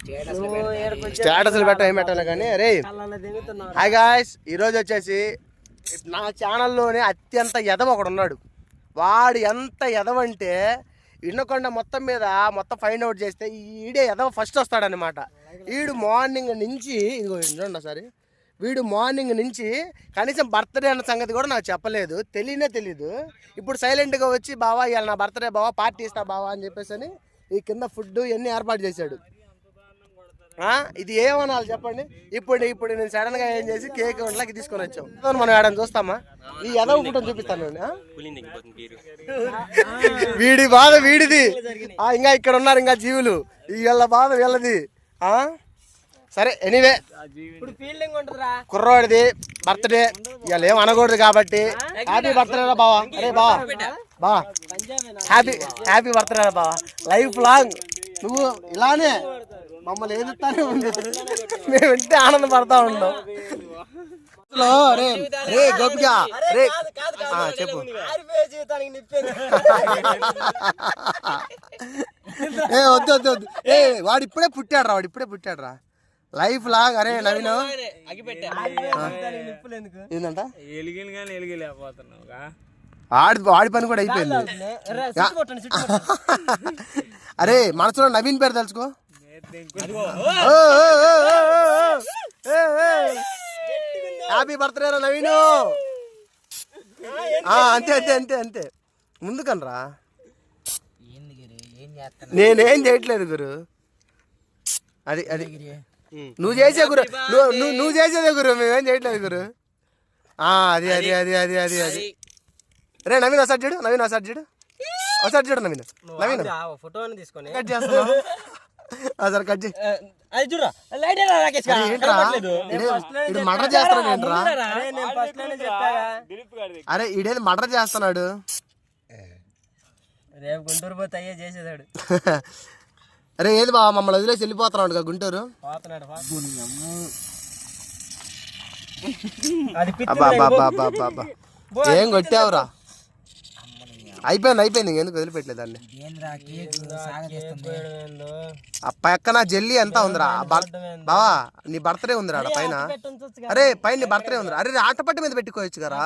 స్టేటస్లు పెట్ట ఏం పెట్టాలి కానీ? అరే హాయ్ గాయ్స్ ఈరోజు వచ్చేసి నా ఛానల్లోనే అత్యంత ఎదవ ఒకడు ఉన్నాడు. వాడు ఎంత ఎదవ అంటే వినకొండ మొత్తం మీద మొత్తం ఫైండ్ అవుట్ చేస్తే ఈడే ఎదవ ఫస్ట్ వస్తాడనమాట వీడు మార్నింగ్ నుంచి ఇదిగో చూడండి ఒకసారి. వీడు మార్నింగ్ నుంచి కనీసం బర్త్డే అన్న సంగతి కూడా నాకు చెప్పలేదు. తెలియనే తెలీదు. ఇప్పుడు సైలెంట్గా వచ్చి బావా ఇవాళ నా బర్త్డే బావా పార్టీ ఇస్తా బావా అని చెప్పేసి అని ఈ కింద ఫుడ్ ఇవన్నీ ఏర్పాటు చేశాడు. ఆ, ఇది ఏమనాలి చెప్పండి? ఇప్పుడు ఇప్పుడు నేను సడన్గా ఏం చేసి కేక్ వంటలకి తీసుకొని వచ్చాం. మనం ఏడని చూస్తామా? ఈ ఎదవ పుట్టని చూపిస్తాను? వీడి బాధ వీడిది. ఆ ఇంకా ఇక్కడ ఉన్నారు ఇంకా జీవులు. వీళ్ళ బాధ వీళ్ళది. ఆ? సరే ఎనీవే ఇప్పుడు ఫీల్డింగ్ ఉంటుందిరా. కుర్రోడిది బర్త్డే ఇవాళ ఏం అనకూడదు కాబట్టి. హ్యాపీ బర్త్డే రా బావా. అరే బావా. బావా. హ్యాపీ హ్యాపీ బర్త్డే రా బావా. Life long. నువ్వు ఇలానే మమ్మల్ని ఏదిస్తానే ఉంది మేము ఇంటే ఆనందపడతా ఉంటాం హలో, రే రే గోపిక రే. చెప్పు. ఏ వద్దు వద్దు వద్దు. ఏ వాడు ఇప్పుడే పుట్టాడు రా వాడు ఇప్పుడే పుట్టాడు రా లైఫ్ లాగ్ అరే నవీన్. ఏంటంట ఎలిగిన కానీ ఎలిగిలేకపోతున్నావుగా. ఆడి వాడి పని కూడా అయిపోయింది. అరే మనసులో నవీన్ పేరు తెలుసుకో. హ్యాపీ బర్త్డే రా నవీను. ఆ, అంతే అంతే అంతే అంతే. ముందుకనరా నేనేం చేయట్లేదు గురు. అది అది. నువ్వు చేసే గురు నువ్వు నువ్వు నువ్వు చేసేదే గురు మేమేం చేయట్లేదు గురు. ఆ, అది అది అది అది అది. అది. రే నవీన్ ఒకసారి చూడు నవీన్ ఒకసారి చూడు. ఒకసారి చూడు నవీన్. నవీన్. ఫోటోని తీసుకొని. కట్ చేస్తున్నావు? ఒకసారి కట్ చేయి అది చూడరా. లైట్ ఎలా రాకేష్. ఇడు మర్డర్ చేస్తున్నాడు ఏంట్రా? అరే నేను ఫస్ట్లోనే చెప్పాగా అరే ఈడేది మర్డర్ చేస్తున్నాడు? రేపు గుంటూరు పోతే అయ్యే చేసేదాడు అరే ఏది బావ మమ్మల్ని వదిలేసి వెళ్ళిపోతున్నాడు కదా గుంటూరు? పోతున్నాడు పో. అది అయిపోయింది అయిపోయింది ఇంకెందుకు వదిలిపెట్టలేదు దాన్ని. ఆ పక్కన జల్లి ఎంత ఉందిరా? బావా నీ బర్త్డే ఉందిరా ఆడ పైన. పెట్టి. అరే పైన నీ బర్త్డే ఉందిరా. అరే ఆటపట్టి మీద పెట్టుకోవచ్చు కదా.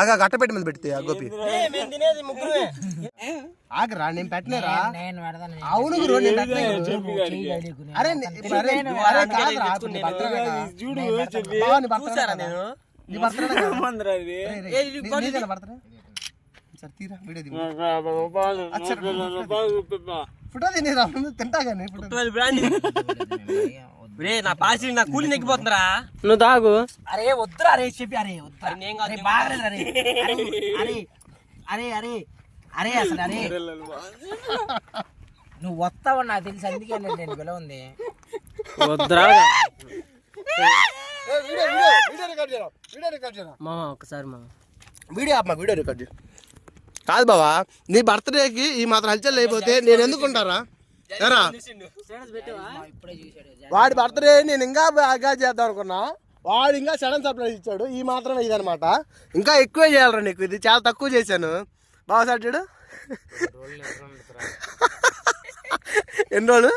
ఆగా గట్టపెట్టి మీద పెడితే ఆ గోపి. ఆగరా నేను పెట్టలేరా? అవును గురు నేను. అరే కాదురా. నేను నీ సరే తీరా వీడియో. ఫోటో రే నా కూలి నెక్కిపోతుందిరా నువ్వు తాగు. అరే వద్దురా అరే చెప్పి అరే వద్దురా. అరే బాగలేదు అరే. అరే అరే అరే అరే అసలు అరే. నువ్వు వస్తావని నాకు తెలిసి అందుకే నేను పిలవ ఉంది వద్దురా. వీడియో వీడియో వీడియో రికార్డ్ చేయరా వీడియో రికార్డ్ చేయరా మామ ఒకసారి మామ. వీడియో ఆపమా వీడియో రికార్డ్ చేయ. కాదు బావా నీ బర్త్డేకి ఈ మాత్రం హల్చల్ అయిపోతే నేను ఎందుకుంటారా ఎరా వాడి బర్త్డే నేను ఇంకా బాగా చేద్దాం అనుకున్నా వాడు ఇంకా సడన్ సర్ప్రైజ్ ఇచ్చాడు ఈ మాత్రం ఇదనమాట ఇంకా ఎక్కువే చేయాలరా నీకు ఇది చాలా తక్కువ చేశాను బాగా సార్ చూడు ఎన్ని రోజులు